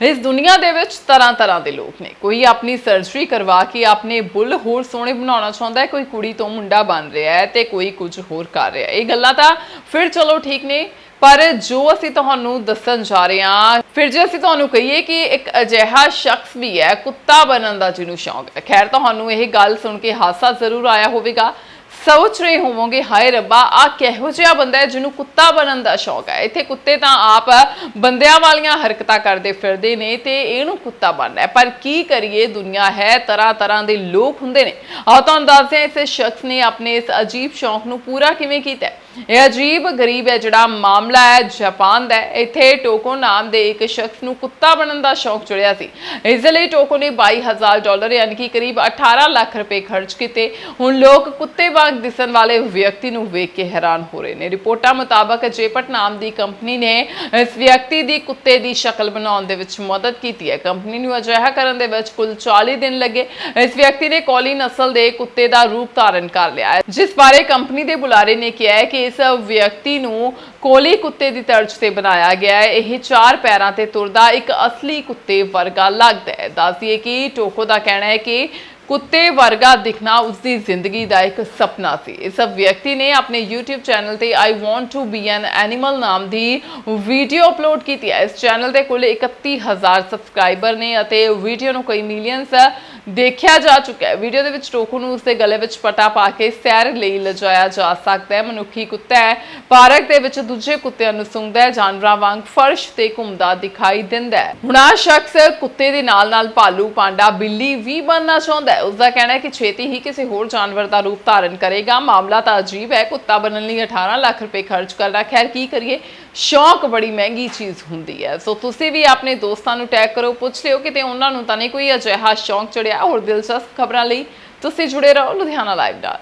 ਇਸ ਦੁਨੀਆ ਦੇ ਵਿੱਚ ਤਰ੍ਹਾਂ ਤਰ੍ਹਾਂ ਦੇ ਲੋਕ ਨੇ। ਕੋਈ ਆਪਣੀ ਸਰਜਰੀ ਕਰਵਾ ਕੇ ਆਪਣੇ ਬੁੱਲ ਹੋਰ ਸੋਹਣੇ ਬਣਾਉਣਾ ਚਾਹੁੰਦਾ ਹੈ, ਕੋਈ ਕੁੜੀ ਤੋਂ ਮੁੰਡਾ ਬਣ ਰਿਹਾ ਹੈ ਤੇ ਕੋਈ ਕੁਝ ਹੋਰ ਕਰ ਰਿਹਾ ਹੈ। ਇਹ ਗੱਲਾਂ ਤਾਂ ਫਿਰ ਚਲੋ ਠੀਕ ਨੇ, ਪਰ ਜੋ ਅਸੀਂ ਤੁਹਾਨੂੰ ਦੱਸਣ ਜਾ ਰਹੇ ਹਾਂ, ਫਿਰ ਜੇ ਅਸੀਂ ਤੁਹਾਨੂੰ ਕਹੀਏ ਕਿ ਇੱਕ ਅਜਿਹਾ ਸ਼ਖਸ ਵੀ ਹੈ, ਕੁੱਤਾ ਬਣਨ ਦਾ ਜਿਹਨੂੰ ਸ਼ੌਂਕ ਹੈ। ਖੈਰ, ਤੁਹਾਨੂੰ ਇਹ ਗੱਲ ਸੁਣ ਕੇ ਹਾਸਾ ਜ਼ਰੂਰ ਆਇਆ ਹੋਵੇਗਾ। ਸੋਚ ਰਹੇ ਹੋਵੋਗੇ, ਹਾਏ ਰੱਬਾ ਆ ਕਿਹੋ ਜਿਹਾ ਬੰਦਾ ਹੈ ਜਿਹਨੂੰ ਕੁੱਤਾ ਬਣਨ ਦਾ ਸ਼ੌਕ ਹੈ। ਇੱਥੇ ਕੁੱਤੇ ਤਾਂ ਆਪ ਬੰਦਿਆਂ ਵਾਲੀਆਂ ਹਰਕਤਾਂ ਕਰਦੇ ਫਿਰਦੇ ਨੇ ਤੇ ਇਹਨੂੰ ਕੁੱਤਾ ਬਣਨਾ ਪਰ ਕੀ ਕਰੀਏ, ਦੁਨੀਆ ਹੈ ਤਰ੍ਹਾਂ ਤਰ੍ਹਾਂ ਦੇ ਲੋਕ ਹੁੰਦੇ ਨੇ। ਆਹ ਤੁਹਾਨੂੰ ਦੱਸਦੇ ਹਾਂ, ਇਸ ਸ਼ਖਸ ਨੇ ਆਪਣੇ ਇਸ ਅਜੀਬ ਸ਼ੌਕ ਨੂੰ ਪੂਰਾ ਕਿਵੇਂ ਕੀਤਾ ਇਹ ਅਜੀਬ, ਗਰੀਬ ਹੈ, ਜਿਹੜਾ ਮਾਮਲਾ ਹੈ, ਜਾਪਾਨ ਦਾ ਇੱਥੇ ਟੋਕੋ ਨਾਮ ਦੇ ਇੱਕ ਸ਼ਖਸ ਨੂੰ ਕੁੱਤਾ ਬਣਨ ਦਾ ਸ਼ੌਕ ਚੜਿਆ ਸੀ। ਇਸ ਲਈ ਟੋਕੋ ਨੇ 22000 ਡਾਲਰ, ਯਾਨੀ ਕਿ ਕਰੀਬ 18 ਲੱਖ ਰੁਪਏ ਖਰਚ ਕੀਤੇ। ਹੁਣ ਲੋਕ ਕੁੱਤੇ ਵਾਂਗ ਦਿਸਣ ਵਾਲੇ ਵਿਅਕਤੀ ਨੂੰ ਵੇਖ ਕੇ ਹੈਰਾਨ ਹੋ ਰਹੇ ਨੇ। ਰਿਪੋਰਟਾਂ ਮੁਤਾਬਕ ਜੇਪਟ ਨਾਮ ਦੀ ਕੰਪਨੀ ਨੇ ਇਸ ਵਿਅਕਤੀ ਦੀ ਕੁੱਤੇ ਦੀ ਸ਼ਕਲ ਬਣਾਉਣ ਦੇ ਵਿੱਚ ਮਦਦ ਕੀਤੀ ਹੈ। ਕੰਪਨੀ ਨੂੰ ਅਜਿਹਾ ਕਰਨ ਦੇ ਵਿੱਚ ਕੁੱਲ 40 ਦਿਨ ਲੱਗੇ। ਇਸ ਵਿਅਕਤੀ ਨੇ ਕੋਲੀ ਨਸਲ ਦੇ ਕੁੱਤੇ ਦਾ ਰੂਪ ਧਾਰਨ ਕਰ ਲਿਆ ਹੈ। ਜਿਸ ਬਾਰੇ ਕੰਪਨੀ ਦੇ ਬੁਲਾਰੇ ਨੇ ਕਿਹਾ ਹੈ ਕਿ ਇਸ ਵਿਅਕਤੀ ਨੂੰ ਕੋਲੀ ਕੁੱਤੇ ਦੀ ਤਰਜ਼ ਤੇ ਬਣਾਇਆ ਗਿਆ ਹੈ। ਇਹ ਚਾਰ ਪੈਰਾਂ ਤੇ ਤੁਰਦਾ ਇੱਕ ਅਸਲੀ ਕੁੱਤੇ ਵਰਗਾ ਲੱਗਦਾ ਹੈ। ਦੱਸਦੀਏ ਕਿ ਟੋਕੋ ਦਾ ਕਹਿਣਾ ਹੈ ਕਿ ਕੁੱਤੇ ਵਰਗਾ ਦਿਖਣਾ ਉਸ ਦੀ ਜ਼ਿੰਦਗੀ ਦਾ ਇੱਕ ਸੁਪਨਾ ਸੀ। ਇਸ ਵਿਅਕਤੀ ਨੇ ਆਪਣੇ YouTube ਚੈਨਲ ਤੇ I want to be an animal ਨਾਮ ਦੀ ਵੀਡੀਓ ਅਪਲੋਡ ਕੀਤੀ ਹੈ। ਇਸ ਚੈਨਲ ਤੇ ਕੁੱਲ 31000 ਸਬਸਕ੍ਰਾਈਬਰ ਨੇ ਅਤੇ ਵੀਡੀਓ ਨੂੰ ਕਈ ਮਿਲੀਅਨਸ ਦੇਖਿਆ ਜਾ ਚੁੱਕਾ ਹੈ। ਵੀਡੀਓ ਦੇ ਵਿੱਚ ਟੋਕੂ ਨੂੰ ਉਸਦੇ ਗਲੇ ਵਿੱਚ ਪਟਾ ਪਾ ਕੇ ਸੈਰ ਲਈ ਲਿਜਾਇਆ ਜਾ ਸਕਦਾ ਹੈ। ਮਨੁੱਖੀ ਕੁੱਤਾ ਹੈ। ਪਾਰਕ ਦੇ ਵਿੱਚ ਦੂਜੇ ਕੁੱਤਿਆਂ ਨੂੰ ਸੁੰਘਦਾ ਹੈ। ਜਾਨਵਰਾਂ ਵਾਂਗ ਫਰਸ਼ ਤੇ ਘੁੰਮਦਾ ਦਿਖਾਈ ਦਿੰਦਾ ਹੈ। ਹੁਣ ਆਹ ਸ਼ਖਸ ਕੁੱਤੇ ਦੇ ਨਾਲ-ਨਾਲ ਭਾਲੂ ਪਾਂਡਾ ਬਿੱਲੀ ਵੀ ਬਣਨਾ ਚਾਹੁੰਦਾ ਹੈ। ਉਸਦਾ ਕਹਿਣਾ ਹੈ ਕਿ ਛੇਤੀ ਹੀ ਕਿਸੇ ਹੋਰ ਜਾਨਵਰ ਦਾ ਰੂਪ ਧਾਰਨ ਕਰੇਗਾ। ਮਾਮਲਾ ਤਾਂ ਅਜੀਬ ਹੈ। ਕੁੱਤਾ ਬਣਨ ਲਈ 18 ਲੱਖ ਰੁਪਏ ਖਰਚ ਕਰਨਾ ਖੈਰ, ਕੀ ਕਰੀਏ? ਸ਼ੌਕ ਬੜੀ ਮਹਿੰਗੀ ਚੀਜ਼ ਹੁੰਦੀ ਹੈ। ਸੋ ਤੁਸੀਂ ਵੀ ਆਪਣੇ ਦੋਸਤਾਂ ਨੂੰ ਟੈਗ ਕਰੋ। ਪੁੱਛ ਲਿਓ ਕਿਤੇ ਉਹਨਾਂ ਨੂੰ ਤਾਂ ਨਹੀਂ ਕੋਈ ਅਜਿਹਾ ਸ਼ੌਕ ਚੜਿਆ ਹੋਰ ਦਿਲਚਸਪ ਖਬਰਾਂ ਲਈ ਤੁਸੀਂ ਜੁੜੇ ਰਹੋ ਲੁਧਿਆਣਾ ਲਾਈਵ ਨਾਲ